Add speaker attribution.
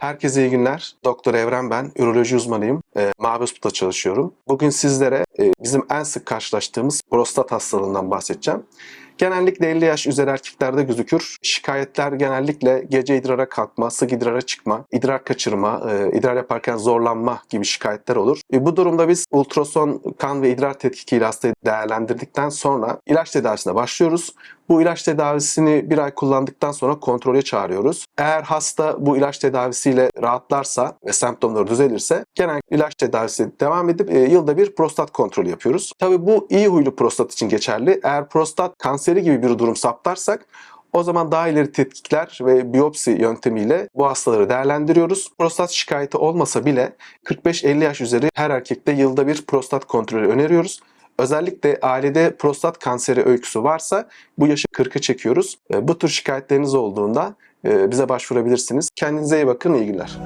Speaker 1: Herkese iyi günler. Doktor Evren ben. Üroloji uzmanıyım. E, Mavi Hospital'da çalışıyorum. Bugün sizlere e, bizim en sık karşılaştığımız prostat hastalığından bahsedeceğim. Genellikle 50 yaş üzeri erkeklerde gözükür. Şikayetler genellikle gece idrara kalkma, sık idrara çıkma, idrar kaçırma, e, idrar yaparken zorlanma gibi şikayetler olur. E, bu durumda biz ultrason, kan ve idrar tetkikiyle hastayı değerlendirdikten sonra ilaç tedavisine başlıyoruz. Bu ilaç tedavisini bir ay kullandıktan sonra kontrole çağırıyoruz. Eğer hasta bu ilaç tedavisiyle rahatlarsa ve semptomları düzelirse genel ilaç tedavisi devam edip e, yılda bir prostat kontrolü yapıyoruz. Tabii bu iyi huylu prostat için geçerli. Eğer prostat kanseri gibi bir durum saptarsak o zaman daha ileri tetkikler ve biyopsi yöntemiyle bu hastaları değerlendiriyoruz. Prostat şikayeti olmasa bile 45-50 yaş üzeri her erkekte yılda bir prostat kontrolü öneriyoruz. Özellikle ailede prostat kanseri öyküsü varsa bu yaşı 40'ı çekiyoruz. E, Bu tür şikayetleriniz olduğunda e, bize başvurabilirsiniz. Kendinize iyi bakın, iyi günler.